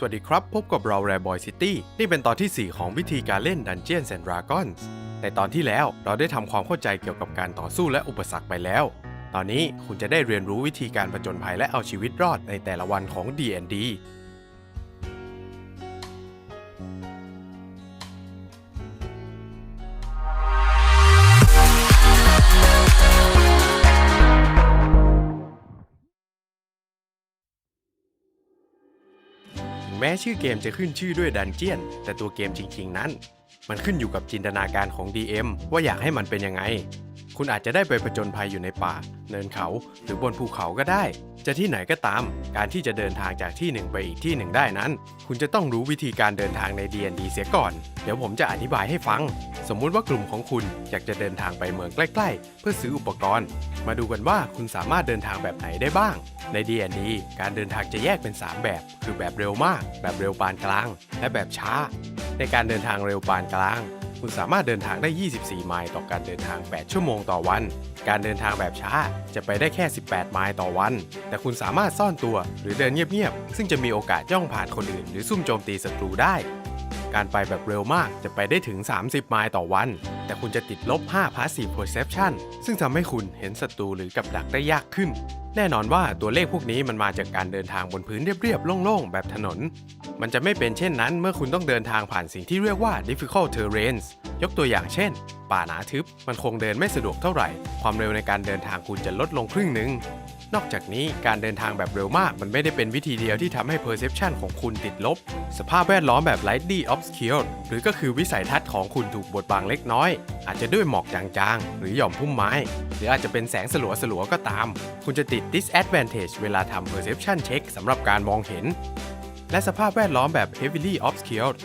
สวัสดีครับ พบกับเราแรบอยซิตี้นี่เป็นตอนที่ 4 ของวิธีการเล่น Dungeons and Dragons ในตอนที่แล้วเราได้ทำความเข้าใจเกี่ยวกับการต่อสู้และอุปสรรคไปแล้ว ตอนนี้คุณจะได้เรียนรู้วิธีการผจญภัยและเอาชีวิตรอดในแต่ละวันของ D&D แม้ชื่อเกมจะขึ้นชื่อด้วยดันเจียน แต่ตัวเกมจริงๆนั้น มันขึ้นอยู่กับจินตนาการของ DM ว่าอยากให้มันเป็นยังไง คุณอาจจะได้ไปผจญภัยอยู่ในป่า เนินเขาหรือบนภูเขาก็ได้ จะที่ไหนก็ตาม การที่จะเดินทางจากที่หนึ่งไปอีกที่หนึ่งได้นั้น คุณจะต้องรู้วิธีการเดินทางใน D&D เสียก่อน เดี๋ยวผมจะอธิบายให้ฟัง สมมุติว่ากลุ่มของคุณอยากจะเดินทางไปเมืองใกล้ ๆ เพื่อซื้ออุปกรณ์ มาดูกันว่าคุณสามารถเดินทางแบบไหนได้บ้าง ใน D&D การเดินทางจะแยกเป็น 3 แบบ คือแบบเร็วมาก แบบเร็วปานกลาง และแบบช้า ในการเดินทางเร็วปานกลาง คุณสามารถเดินทางได้ 24 ไมล์ต่อการเดินทาง 8 ชั่วโมงต่อวัน การเดินทางแบบช้าจะไปได้แค่ 18 ไมล์ต่อวัน แต่คุณสามารถซ่อนตัวหรือเดินเงียบๆ ซึ่งจะมีโอกาสย่องผ่านคนอื่น หรือซุ่มโจมตีศัตรูได้ การไปแบบเร็วมากจะไปได้ถึง 30 ไมล์ต่อวัน แต่คุณจะติดลบ 5 Passive Perception ซึ่งทำให้คุณเห็นศัตรูหรือกับดักได้ยากขึ้นแน่นอนว่าตัวเลขพวกนี้มันมาจากการเดินทางบนพื้นเรียบๆ โล่งๆ แบบถนน มันจะไม่เป็นเช่นนั้นเมื่อคุณต้องเดินทางผ่านสิ่งที่เรียกว่า difficult terrains ยกตัวอย่างเช่น ป่าหนาทึบ มันคงเดินไม่สะดวกเท่าไหร่ ความเร็วในการเดินทางคุณจะลดลงครึ่งหนึ่ง นอกจากนี้การเดินทางแบบเร็วมาก มันไม่ได้เป็นวิธีเดียวที่ทำให้ perception ของคุณติดลบ สภาพแวดล้อมแบบ lightly obscured หรือก็คือวิสัยทัศน์ของคุณถูกบดบังเล็กน้อย อาจจะด้วยหมอกจางๆ หรือหย่อมพุ่มไม้ หรืออาจจะเป็นแสงสลัวๆก็ตาม คุณจะติด disadvantage เวลาทำ perception check สำหรับการมองเห็น และสภาพแวดล้อมแบบ heavily obscured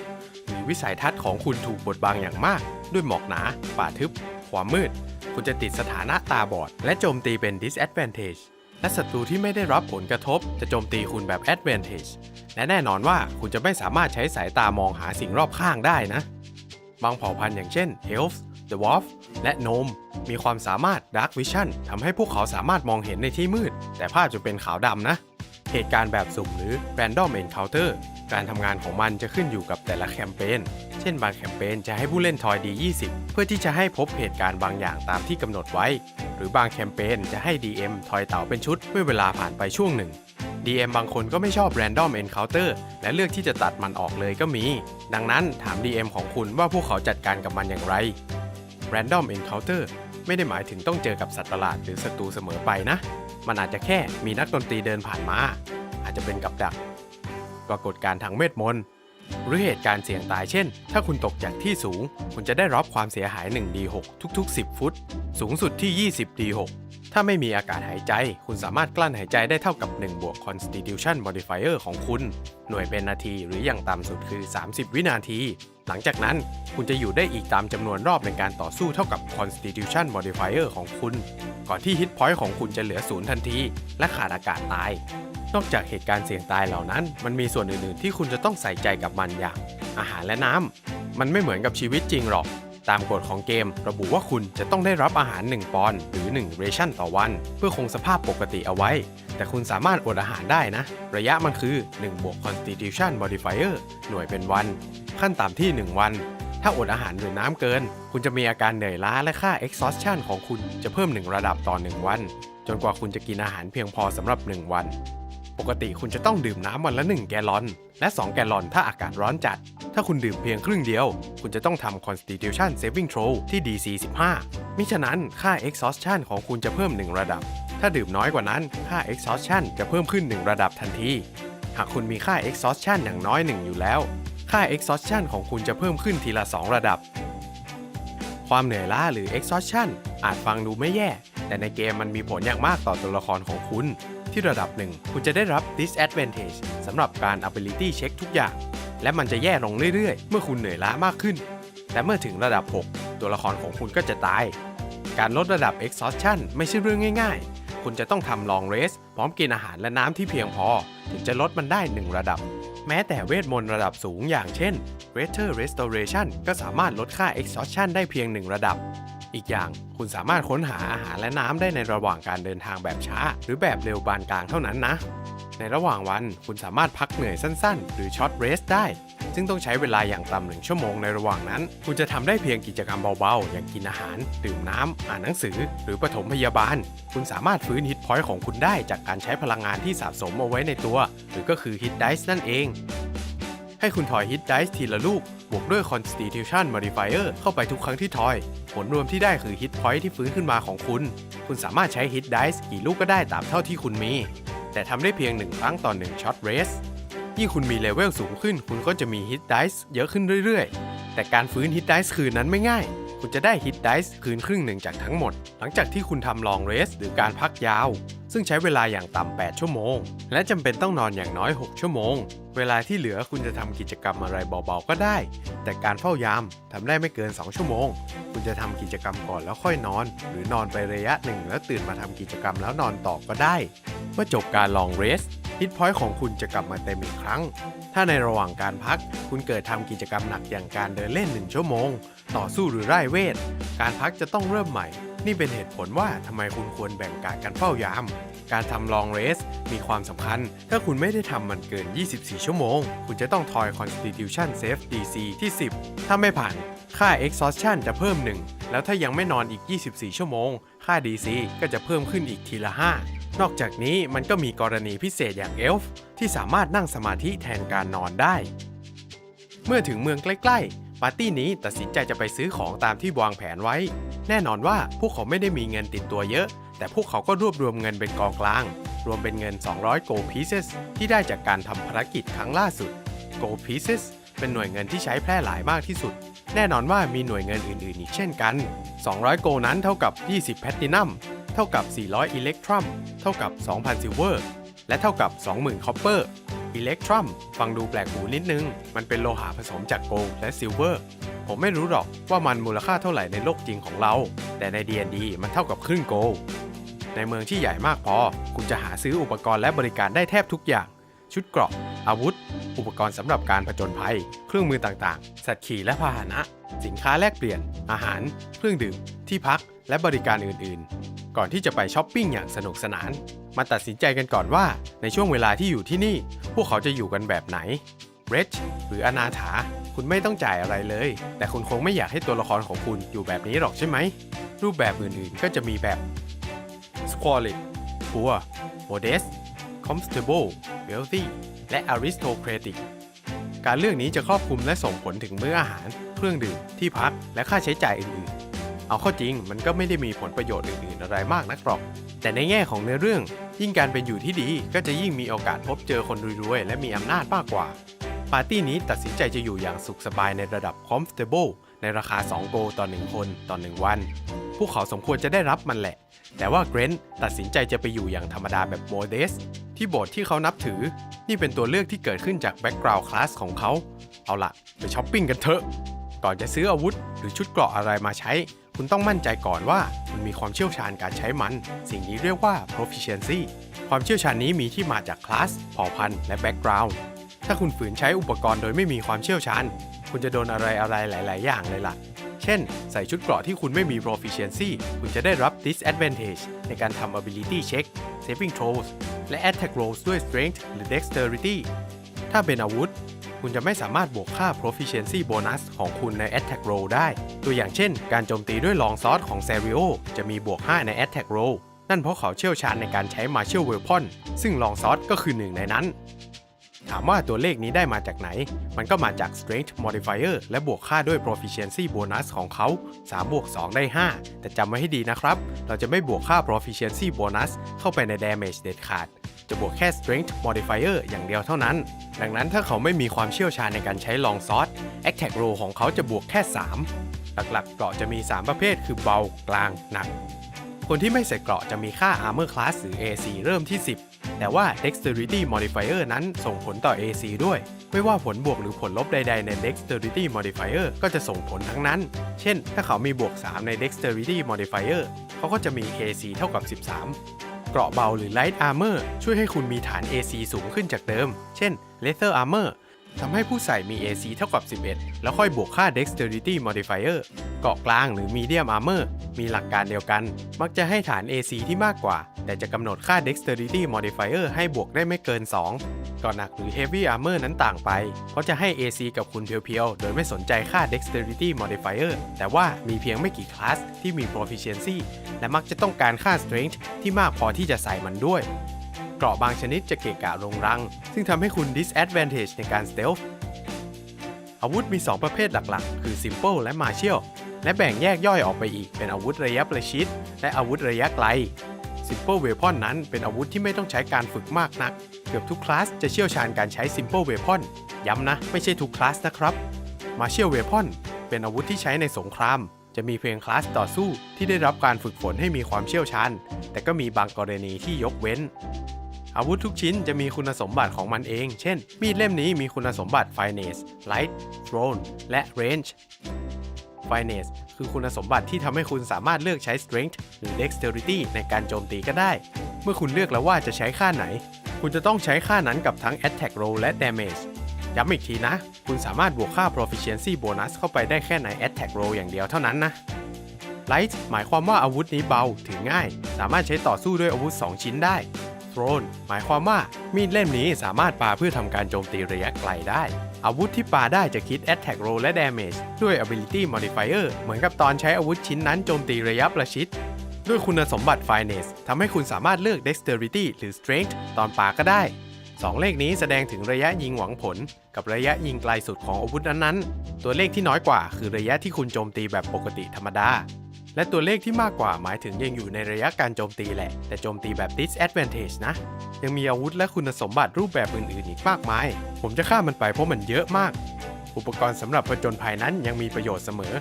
หรือวิสัยทัศน์ของคุณถูกบดบังอย่างมาก ด้วยหมอกหนา ป่าทึบ ความมืด คุณจะติดสถานะตาบอด และโจมตีเป็น disadvantage และศัตรูที่ไม่ได้รับผลกระทบ จะโจมตีคุณแบบ advantage และแน่นอนว่าคุณจะไม่สามารถใช้สายตามองหาสิ่งรอบข้างได้นะ บางเผ่าพันธุ์อย่างเช่น Elves, Dwarf และ Gnome มีความสามารถ Dark Vision ทำให้พวกเขาสามารถมองเห็นในที่มืด แต่ภาพจะเป็นขาวดำนะ เหตุการณ์แบบสุ่มหรือ Random Encounter การทำงานของมันจะขึ้นอยู่กับแต่ละแคมเปญ เช่นบางแคมเปญจะให้ผู้เล่นทอยดี 20 เพื่อที่จะให้พบเหตุการณ์บางอย่างตามที่กำหนดไว้ หรือบางแคมเปญจะให้ DM ทอยเต่าเป็นชุดเมื่อเวลาผ่านไปช่วงหนึ่ง DM บางคนก็ไม่ชอบ Random Encounter และเลือกที่จะตัดมันออกเลยก็มี ดังนั้นถาม DM ของคุณว่าพวกเขาจัดการกับมันอย่างไร Random Encounter ไม่ได้หมายถึงต้องเจอกับสัตว์ประหลาดหรือศัตรูเสมอไปนะ มันอาจจะแค่มีนักดนตรีเดินผ่านมา อาจจะเป็นกับดัก ปรากฏการณ์ทางเวทมนต์หรือเหตุการณ์เสี่ยงตายเช่น ถ้าคุณตกจากที่สูง คุณจะได้รับความเสียหาย 1d6 ทุก ๆ 10 ฟุต สูงสุดที่ 20d6 ถ้าไม่มีอากาศหายใจ คุณสามารถกลั้นหายใจได้เท่ากับ 1 บวก Constitution Modifier ของคุณ หน่วยเป็นนาทีหรืออย่างต่ำสุดคือ 30 วินาที หลังจากนั้นคุณจะอยู่ได้อีกตามจำนวนรอบในการต่อสู้เท่ากับ Constitution Modifier ของคุณ ก่อนที่ Hit Point ของคุณจะเหลือศูนย์ทันที และขาดอากาศตาย นอกจากเหตุการณ์เสี่ยงตายเหล่านั้น มันมีส่วนอื่น ๆ ที่คุณจะต้องใส่ใจกับมันอย่าง อาหารและน้ำมันไม่เหมือนกับชีวิตจริงหรอก ตามกฎของเกม ระบุว่าคุณจะต้องได้รับอาหาร 1 ปอนด์หรือ 1 เรชั่นต่อวัน เพื่อคงสภาพปกติเอาไว้ แต่คุณสามารถอดอาหารได้นะ ระยะมันคือ 1 บวก Constitution Modifier หน่วยเป็นวัน ขั้นต่ำที่ 1 วัน ถ้าอดอาหารหรือน้ำเกิน คุณจะมีอาการเหนื่อยล้าและค่า exhaustion ของคุณจะเพิ่ม 1 ระดับต่อ 1 วัน จนกว่าคุณจะกินอาหารเพียงพอสำหรับ 1 วัน ปกติคุณจะต้องดื่มน้ำวันละ 1 แกลลอน และ 2 แกลลอนถ้าอากาศร้อนจัด ถ้าคุณดื่มเพียงครึ่งเดียว คุณจะต้องทำ Constitution Saving Throw ที่ DC 15มิฉะนั้นค่า Exhaustion ของคุณจะเพิ่ม 1 ระดับ ถ้าดื่มน้อยกว่านั้น ค่า Exhaustion จะเพิ่มขึ้น 1 ระดับทันที หากคุณมีค่า Exhaustion อย่างน้อย 1 อยู่แล้ว ค่า Exhaustion ของคุณจะเพิ่มขึ้นทีละ 2 ระดับ ความเหนื่อยล้าหรือ exhaustion อาจฟังดูไม่แย่ แต่ในเกมมันมีผลอย่างมากต่อตัวละครของคุณ ที่ระดับหนึ่ง คุณจะได้รับ disadvantage สำหรับการ ability check ทุกอย่าง และมันจะแย่ลงเรื่อยๆ เมื่อคุณเหนื่อยล้ามากขึ้น แต่เมื่อถึงระดับ 6 ตัวละครของคุณก็จะตาย การลดระดับ exhaustion ไม่ใช่เรื่องง่าย ๆ คุณจะต้องทำ long rest พร้อมกินอาหารและน้ำที่เพียงพอ ถึงจะลดมันได้ 1 ระดับ แม้แต่เวทมนต์ระดับสูงอย่างเช่น Greater Restoration ก็สามารถลดค่า exhaustion ได้เพียง 1 ระดับ อีกอย่างคุณสามารถค้นหาอาหารและน้ำได้ในระหว่างการเดินทางแบบช้า หรือแบบเร็วบานกลางเท่านั้นนะ ในระหว่างวันคุณสามารถพักเหนื่อยสั้นๆ หรือช็อตเรสได้ ซึ่งต้องใช้เวลาอย่างต่ำหนึ่งชั่วโมงในระหว่างนั้น คุณจะทำได้เพียงกิจกรรมเบาๆ อย่างกินอาหาร ดื่มน้ำอ่านหนังสือ หรือปฐมพยาบาล คุณสามารถฟื้นฮิตพอยต์ของคุณได้จากการใช้พลังงานที่สะสมเอาไว้ในตัว หรือก็คือฮิตไดส์นั่นเอง ให้คุณทอยฮิตไดส์ทีละลูก บวกด้วย Constitution Modifier เข้าไปทุกครั้งที่ทอย ผลรวมที่ได้คือฮิตพอยต์ที่ฟื้นขึ้นมาของคุณ คุณสามารถใช้ฮิตไดส์กี่ลูกก็ได้ตามเท่าที่คุณมี แต่ทำได้เพียง 1 ครั้งต่อ1ช็อตเรสยิ่งคุณมีเลเวลสูงขึ้น คุณก็จะมีฮิตไดส์เยอะขึ้นเรื่อยๆ แต่การฟื้นฮิตไดส์คืนนั้นไม่ง่าย คุณจะได้ฮิตไดส์คืนครึ่งหนึ่งจากทั้งหมด หลังจากที่คุณทำลองเรสหรือการพักยาว ซึ่งใช้เวลาอย่างต่ำ8ชั่วโมง และจำเป็นต้องนอนอย่างน้อย 6 ชั่วโมง เวลาที่เหลือคุณจะทำกิจกรรมอะไรเบาๆก็ได้ แต่การเฝ้ายามทำได้ไม่เกิน 2 ชั่วโมง คุณจะทำกิจกรรมก่อนแล้วค่อยนอน หรือนอนไประยะหนึ่งแล้วตื่นมาทำกิจกรรมแล้วนอนต่อก็ได้ เมื่อจบการลองเรสฮิตพอยต์ของคุณจะกลับมาเต็มอีกครั้ง ถ้าในระหว่างการพัก คุณเกิดทำกิจกรรมหนักอย่างการเดินเล่น 1 ชั่วโมง ต่อสู้หรือไร้เวท การพักจะต้องเริ่มใหม่ นี่เป็นเหตุผลว่าทำไมคุณควรแบ่งการกันเฝ้ายาม การทำลองเรสมีความสำคัญ ถ้าคุณไม่ได้ทำมันเกิน 24 ชั่วโมง คุณจะต้องทอย Constitution Safe DC ที่ 10 ถ้าไม่ผ่านค่า Exhaustion จะเพิ่ม 1 แล้วถ้ายังไม่นอนอีก 24 ชั่วโมง ค่า DC ก็จะเพิ่มขึ้นอีกทีละ 5 นอกจากนี้มันก็มีกรณีพิเศษอย่างเอลฟ์ที่สามารถนั่งสมาธิแทนการนอนได้ เมื่อถึงเมืองใกล้ ๆ ปาร์ตี้นี้ตัดสินใจจะไปซื้อของตามที่วางแผนไว้ แน่นอนว่าพวกเขาไม่ได้มีเงินติดตัวเยอะ แต่พวกเขาก็รวบรวมเงินเป็นกองกลาง รวมเป็นเงิน 200 gold pieces ที่ได้จากการทำภารกิจครั้งล่าสุด gold pieces เป็นหน่วยเงินที่ใช้แพร่หลายมากที่สุด แน่นอนว่ามีหน่วยเงินอื่นๆ อีกเช่นกัน 200 gold นั้นเท่ากับ 20 platinum เท่ากับ 400 electrum เท่ากับ 2,000 silver และเท่ากับ 20,000 copper อิเอิเล็กทรัมฟังดูแปลกหูนิดนึง มันเป็นโลหะผสมจากโกลด์และซิลเวอร์ ผมไม่รู้หรอกว่ามันมูลค่าเท่าไหร่ในโลกจริงของเรา แต่ใน D&D มันเท่ากับครึ่งโกลด์ในเมืองที่ใหญ่มากพอ คุณจะหาซื้ออุปกรณ์และบริการได้แทบทุกอย่าง ชุดเกราะ อาวุธ อุปกรณ์สำหรับการผจญภัย เครื่องมือต่างๆ สัตว์ขี่และพาหนะ สินค้าแลกเปลี่ยน อาหาร เครื่องดื่ม ที่พัก และบริการอื่นๆ ก่อนที่จะไปช้อปปิ้งอย่างสนุกสนาน มาตัดสินใจกันก่อนว่าในช่วงเวลาที่อยู่ที่นี่ พวกเขาจะอยู่กันแบบไหนเรชหรืออนาถา คุณไม่ต้องจ่ายอะไรเลย แต่คุณคงไม่อยากให้ตัวละครของคุณอยู่แบบนี้หรอกใช่ไหม รูปแบบอื่นๆก็จะมีแบบ Squalid Poor Modest Comfortable Wealthy และ Aristocratic การเลือกนี้จะครอบคลุมและส่งผลถึงมื้ออาหาร เครื่องดื่ม ที่พัก และค่าใช้จ่ายอื่นๆ เอาเข้าจริงมันก็ไม่ได้มีผลประโยชน์อื่นๆอะไรมากนักหรอก แต่ในแง่ของเนื้อเรื่อง ยิ่งการเป็นอยู่ที่ดีก็จะยิ่งมีโอกาสพบเจอคนรวยๆ และมีอำนาจมากกว่า ปาร์ตี้นี้ตัดสินใจจะอยู่อย่างสุขสบายในระดับ comfortable ในราคา 2 โกลต่อ 1 คนต่อ 1 วัน พวกเขาสมควรจะได้รับมันแหละ แต่ว่าเกรนท์ตัดสินใจจะไปอยู่อย่างธรรมดาแบบโมเดสที่โบสถ์ที่เขานับถือ นี่เป็นตัวเลือกที่เกิดขึ้นจากแบ็กกราวด์คลาสของเขา เอาละไปช้อปปิ้งกันเถอะ ก่อนจะซื้ออาวุธหรือชุดเกราะอะไรมาใช้ คุณต้องมั่นใจก่อนว่าคุณมีความเชี่ยวชาญการใช้มัน สิ่งนี้เรียกว่า proficiency ความเชี่ยวชาญนี้มีที่มาจากคลาสเผ่าพันธุ์และแบ็กกราวด์ถ้าคุณฝืนใช้อุปกรณ์โดยไม่มีความเชี่ยวชาญ คุณจะโดนอะไรอะไรหลาย ๆ อย่างเลยล่ะ เช่น ใส่ชุดเกราะที่คุณไม่มี proficiency คุณจะได้รับ disadvantage ในการทำ ability check saving throws และ attack rolls ด้วย strength หรือ dexterity ถ้าเป็นอาวุธ คุณจะไม่สามารถบวกค่า proficiency bonus ของคุณใน attack roll ได้ ตัวอย่างเช่น การโจมตีด้วย long sword ของ Serio จะมีบวก 5 ใน attack roll นั่นเพราะเขาเชี่ยวชาญในการใช้ martial weapon ซึ่ง long sword ก็คือหนึ่งในนั้น ถามว่าตัวเลขนี้ได้มาจากไหน มันก็มาจาก strength modifier และบวกค่าด้วย proficiency bonus ของเขา 3 บวก 2 ได้ 5 แต่จำไว้ให้ดีนะครับ เราจะไม่บวกค่า proficiency bonus เข้าไปใน damage เด็ดขาด จะบวกแค่ strength modifier อย่างเดียวเท่านั้น ดังนั้นถ้าเขาไม่มีความเชี่ยวชาญในการใช้ long sword attack roll ของเขาจะบวกแค่ 3 หลักๆเกราะจะมี 3 ประเภทคือเบา กลาง หนัก คนที่ไม่ใส่เกราะจะมีค่า armor class หรือ AC เริ่มที่ 10 แต่ว่า dexterity modifier นั้นส่งผลต่อ AC ด้วย ไม่ว่าผลบวกหรือผลลบใดๆใน dexterity modifier ก็จะส่งผลทั้งนั้น เช่น ถ้าเขามีบวก 3 ใน dexterity modifier เขาก็จะมี AC เท่ากับ 13 เกราะเบาหรือ light armor ช่วยให้คุณมีฐาน AC สูงขึ้นจากเดิม เช่น leather armor ทำให้ผู้ใส่มี AC เท่ากับ 11 แล้วค่อยบวกค่า Dexterity Modifier เกาะกลางหรือ Medium Armor มีหลักการเดียวกัน มักจะให้ฐาน AC ที่มากกว่า แต่จะกำหนดค่า Dexterity Modifier ให้บวกได้ไม่เกิน 2 ก่อนหนักหรือ Heavy Armor นั้นต่างไป เพราะจะให้ AC กับคุณเพียวๆ โดยไม่สนใจค่า Dexterity Modifier แต่ว่ามีเพียงไม่กี่คลาสที่มี Proficiency และมักจะต้องการค่า Strength ที่มากพอที่จะใส่มันด้วย เกราะบางชนิดจะเกะกะลงรัง ซึ่งทำให้คุณ disadvantage ในการ stealth อาวุธมี 2 ประเภทหลักๆ คือ simple และ martial และแบ่งแยกย่อยออกไปอีกเป็นอาวุธระยะประชิดและอาวุธระยะไกล simple weapon นั้นเป็นอาวุธที่ไม่ต้องใช้การฝึกมากนัก กือบทุกคลาสจะเชี่ยวชาญการใช้ simple weapon ย้ำนะ ไม่ใช่ทุกคลาสนะครับ martial weapon เป็นอาวุธที่ใช้ในสงคราม จะมีเพียงคลาสต่อสู้ที่ได้รับการฝึกฝนให้มีความเชี่ยวชาญ แต่ก็มีบางกรณีที่ยกเว้น อาวุธทุกชิ้นจะมีคุณสมบัติของมันเอง เช่น มีดเล่มนี้มีคุณสมบัติ Finesse Light Thrown และ Range Finesse คือคุณสมบัติที่ทำให้คุณสามารถเลือกใช้ Strength หรือ Dexterity ในการโจมตีก็ได้ เมื่อคุณเลือกแล้วว่าจะใช้ค่าไหน คุณจะต้องใช้ค่านั้นกับทั้ง Attack Roll และ Damage ย้ำอีกทีนะ คุณสามารถบวกค่า Proficiency Bonus เข้าไปได้แค่ใน Attack Roll อย่างเดียวเท่านั้นนะ Light หมายความว่าอาวุธนี้เบาถือง่าย สามารถใช้ต่อสู้ด้วยอาวุธ 2 ชิ้นได้ Throne หมายความว่ามีดเล่มนี้สามารถปาเพื่อทำการโจมตีระยะไกลได้ อาวุธที่ปาได้จะคิด Attack Roll และ Damage ด้วย Ability Modifier เหมือนกับตอนใช้อาวุธชิ้นนั้นโจมตีระยะประชิด ด้วยคุณสมบัติ Finesse ทำให้คุณสามารถเลือก Dexterity หรือ Strength ตอนปาก็ได้สองเลขนี้แสดงถึงระยะยิงหวังผล กับระยะยิงไกลสุดของอาวุธนั้นๆ ตัวเลขที่น้อยกว่าคือระยะที่คุณโจมตีแบบปกติธรรมดา และตัวเลขที่มากกว่าหมายถึงยังอยู่ในระยะการโจมตีแหละ แต่โจมตีแบบ disadvantage นะ ยังมีอาวุธและคุณสมบัติรูปแบบอื่นๆ อีกมากมาย ผมจะฆ่ามมันไปเพราะมันเยอะมาก อุปกรณ์สำหรับผจญภัยนั้นยังมีประโยชน์เสมอ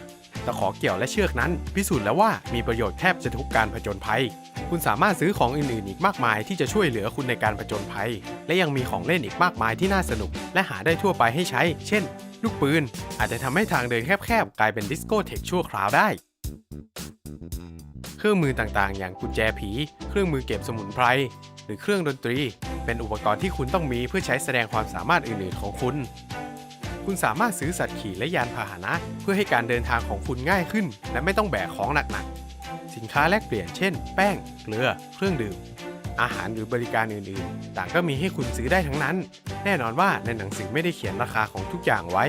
ตะขอเกี่ยวและเชือกนั้น พิสูจน์แล้วว่ามีประโยชน์แทบจะทุกการผจญภัย คุณสามารถซื้อของอื่นๆอีกมากมายที่จะช่วยเหลือคุณในการผจญภัย และยังมีของเล่นอีกมากมายที่น่าสนุก และหาได้ทั่วไปให้ใช้ เช่น ลูกปืน อาจจะทำให้ทางเดินแคบๆกลายเป็นดิสโก้เทคชั่วคราวได้เครื่องมือต่างๆ อย่างกุญแจผี เครื่องมือเก็บสมุนไพร หรือเครื่องดนตรี เป็นอุปกรณ์ที่คุณต้องมีเพื่อใช้แสดงความสามารถอื่นๆของคุณ คุณสามารถซื้อสัตว์ขี่และยานพาหนะ เพื่อให้การเดินทางของคุณง่ายขึ้น และไม่ต้องแบกของหนักๆ สินค้าแลกเปลี่ยนเช่น แป้ง เกลือ เครื่องดื่ม อาหารหรือบริการอื่นๆ ต่างก็มีให้คุณซื้อได้ทั้งนั้น แน่นอนว่าในหนังสือไม่ได้เขียนราคาของทุกอย่างไว้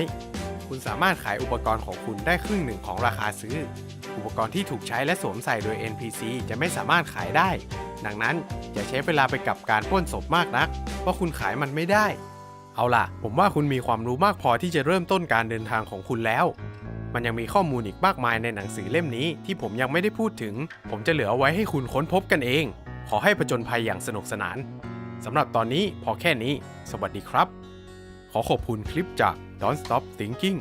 คุณสามารถขายอุปกรณ์ของคุณได้ครึ่งหนึ่งของราคาซื้อ อุปกรณ์ที่ถูกใช้และสวมใส่โดย NPC จะไม่สามารถขายได้ ดังนั้นอย่าใช้เวลาไปกับการป้นศพมากนักเพราะคุณขายมันไม่ได้ เอาล่ะ ผมว่าคุณมีความรู้มากพอที่จะเริ่มต้นการเดินทางของคุณแล้ว มันยังมีข้อมูลอีกมากมายในหนังสือเล่มนี้ที่ผมยังไม่ได้พูดถึง ผมจะเหลือเอาไว้ให้คุณค้นพบกันเอง ขอให้ผจญภัยอย่างสนุกสนานสำหรับตอนนี้พอแค่นี้ สวัสดีครับ ขอขอบคุณคลิปจาก Don't Stop Thinking